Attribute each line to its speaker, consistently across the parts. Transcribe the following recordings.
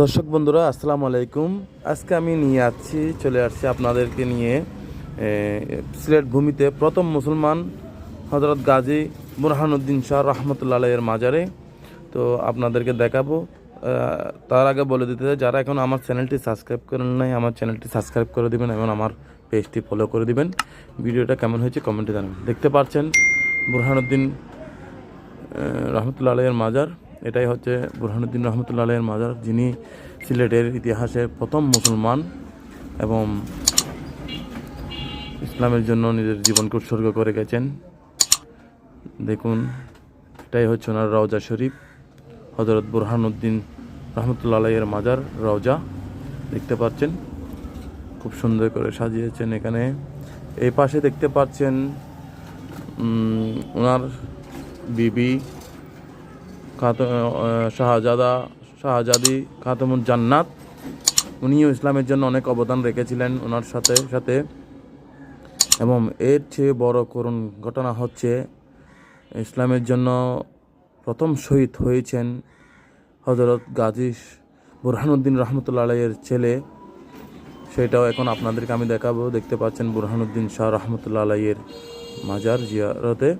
Speaker 1: দর্শক বন্ধুরা, আসসালামু আলাইকুম। আজকে আমি নিয়ে আসছি, চলে আসছি আপনাদেরকে নিয়ে সিলেট ভূমিতে প্রথম মুসলমান হজরত গাজী বুরহানুদ্দিন শাহ রহমতুল্লাহ এর মাজারে। তো আপনাদেরকে দেখাবো। তার আগে বলে দিতে চাই, যারা এখন আমার চ্যানেলটি সাবস্ক্রাইব করেন নাই, আমার চ্যানেলটি সাবস্ক্রাইব করে দিবেন এবং আমার পেজটি ফলো করে দিবেন। ভিডিওটা কেমন হয়েছে কমেন্টে জানাবেন। দেখতে পাচ্ছেন বুরহানুদ্দিন রহমতুল্লা আলাইয়ের মাজার। এটাই হচ্ছে বুরহানুদ্দিন রহমতুল্লা আলাইয়ের মাজার, যিনি সিলেটের ইতিহাসে প্রথম মুসলমান এবং ইসলামের জন্য নিজের জীবনকে উৎসর্গ করে গেছেন। দেখুন, এটাই হচ্ছে ওনার রওজা শরীফ হজরত বুরহানুদ্দিন রহমতুল্লা আলাইয়ের মাজার রওজা। দেখতে পাচ্ছেন, খুব সুন্দর করে সাজিয়েছেন এখানে। এই পাশে দেখতে পাচ্ছেন ওনার বিবি খাত শাহজাদা, শাহজাদি খাতমুল জান্নাত। উনিও ইসলামের জন্য অনেক অবদান রেখেছিলেন ওনার সাথে সাথে। এবং এর চেয়ে বড় করুণ ঘটনা হচ্ছে, ইসলামের জন্য প্রথম শহীদ হয়েছেন হজরত গাজী বুরহানুদ্দিন রহমতুল্লাহ আলাইয়ের ছেলে। সেটাও এখন আপনাদেরকে আমি দেখাবো। দেখতে পাচ্ছেন বুরহানুদ্দিন শাহ রহমতুল্লাহ আলাইয়ের মাজার জিয়ারতে।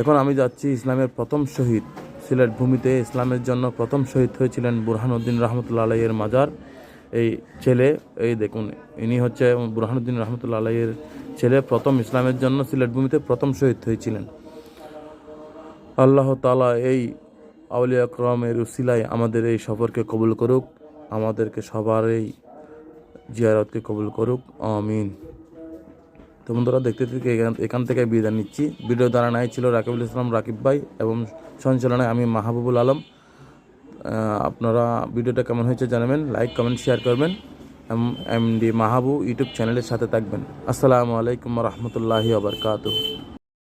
Speaker 1: এখন আমি যাচ্ছি ইসলামের প্রথম শহীদ। সিলেট ভূমিতে ইসলামের জন্য প্রথম শহীদ হয়েছিলেন বুরহানুদ্দিন রহমতুল্লাহ আলাইয়ের মাজার। এই ছেলে, এই দেখুন, ইনি হচ্ছে বুরহানুদ্দিন রহমতুল্লাহ আলাইয়ের ছেলে, প্রথম ইসলামের জন্য সিলেট ভূমিতে প্রথম শহীদ হয়েছিলেন। আল্লাহ তালা এই আউলিয়া ক্রমের উসিলায় আমাদের এই সফরকে কবুল করুক, আমাদেরকে সবার এই জিয়ারতকে কবুল করুক, আমিন। তো বন্ধুরা, দেখতে থেকে এখান- থেকে বিদায় নিচ্ছি। ভিডিও দ্বারা নাই ছিল রাকিবুল ইসলাম, রাকিব ভাই এবং সঞ্চালনায় আমি মাহবুবুল আলম। আপনারা ভিডিওটা কেমন হয়েছে জানাবেন লাইক কমেন্ট শেয়ার করবেন। এম ডি মাহাবু ইউটিউব চ্যানেলের সাথে থাকবেন। আসসালামু আলাইকুম রহমতুল্লাহি আবরকাত